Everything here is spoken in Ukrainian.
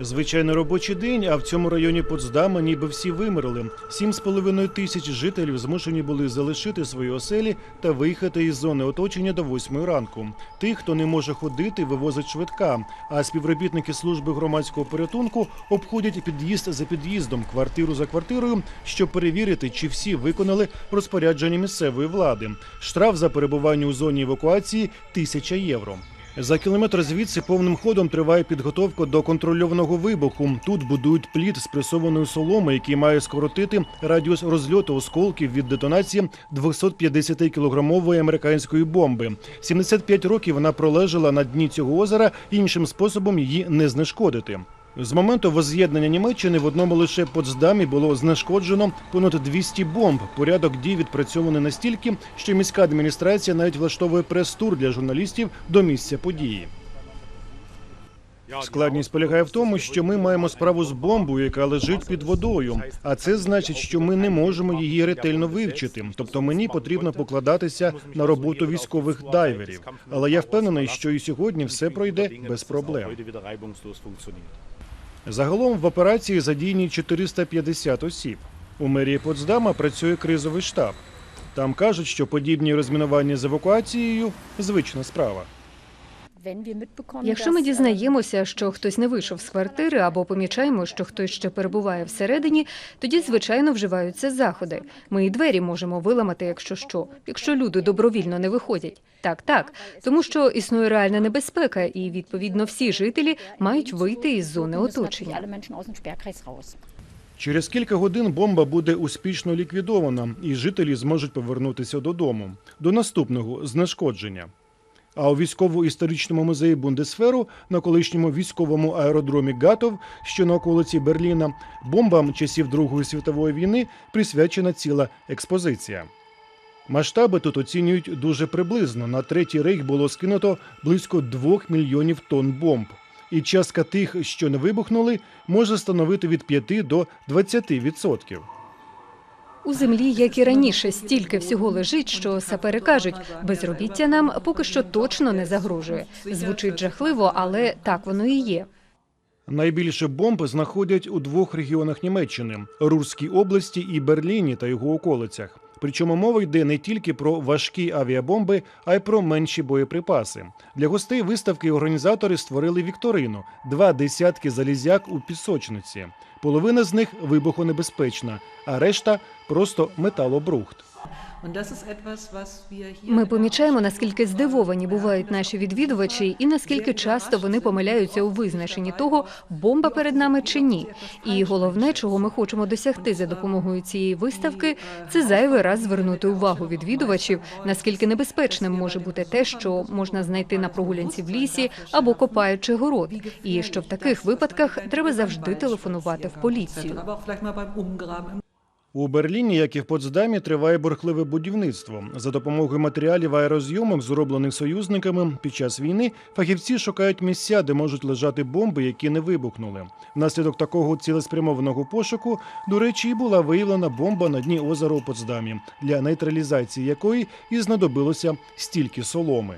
Звичайний робочий день, а в цьому районі Потсдама ніби всі вимерли. Сім з половиною тисяч жителів змушені були залишити свої оселі та виїхати із зони оточення до восьмої ранку. Тих, хто не може ходити, вивозить швидка. А співробітники служби громадського порятунку обходять під'їзд за під'їздом, квартиру за квартирою, щоб перевірити, чи всі виконали розпорядження місцевої влади. Штраф за перебування у зоні евакуації тисяча євро. За кілометр звідси повним ходом триває підготовка до контрольованого вибуху. Тут будують плід з пресованої соломи, який має скоротити радіус розльоту осколків від детонації 250-кілограмової американської бомби. 75 років вона пролежала на дні цього озера, іншим способом її не знешкодити. З моменту возз'єднання Німеччини в одному лише Потсдамі було знешкоджено понад 200 бомб. Порядок дій відпрацьований настільки, що міська адміністрація навіть влаштовує прес-тур для журналістів до місця події. Складність полягає в тому, що ми маємо справу з бомбою, яка лежить під водою. А це значить, що ми не можемо її ретельно вивчити. Тобто мені потрібно покладатися на роботу військових дайверів. Але я впевнений, що і сьогодні все пройде без проблем. Загалом в операції задійні 450 осіб. У мерії Потсдама працює кризовий штаб. Там кажуть, що подібні розмінування з евакуацією звична справа. Якщо ми дізнаємося, що хтось не вийшов з квартири або помічаємо, що хтось ще перебуває всередині, тоді звичайно вживаються заходи. Ми і двері можемо виламати, якщо що, якщо люди добровільно не виходять. Так, так, тому що існує реальна небезпека, і відповідно всі жителі мають вийти із зони оточення. Через кілька годин бомба буде успішно ліквідована, і жителі зможуть повернутися додому до наступного знешкодження. А у військово-історичному музеї Бундесферу на колишньому військовому аеродромі Гатов, що на околиці Берліна, бомбам часів Другої світової війни присвячена ціла експозиція. Масштаби тут оцінюють дуже приблизно. На третій рейх було скинуто близько двох мільйонів тонн бомб. І частка тих, що не вибухнули, може становити від 5 до 20%. У землі, як і раніше, стільки всього лежить, що сапери кажуть, безробіття нам поки що точно не загрожує. Звучить жахливо, але так воно і є. Найбільше бомб знаходять у двох регіонах Німеччини Рурській області і Берліні та його околицях. Причому мова йде не тільки про важкі авіабомби, а й про менші боєприпаси. Для гостей виставки організатори створили вікторину два десятки залізяк у пісочниці. Половина з них вибухонебезпечна, а решта просто металобрухт. Ми помічаємо, наскільки здивовані бувають наші відвідувачі, і наскільки часто вони помиляються у визначенні того, бомба перед нами чи ні. І головне, чого ми хочемо досягти за допомогою цієї виставки, це зайвий раз звернути увагу відвідувачів, наскільки небезпечним може бути те, що можна знайти на прогулянці в лісі або копаючи город, і що в таких випадках треба завжди телефонувати в поліцію. У Берліні, як і в Потсдамі, триває бурхливе будівництво. За допомогою матеріалів аерозйомок, зроблених союзниками під час війни, фахівці шукають місця, де можуть лежати бомби, які не вибухнули. Внаслідок такого цілеспрямованого пошуку, до речі, і була виявлена бомба на дні озера у Потсдамі, для нейтралізації якої і знадобилося стільки соломи.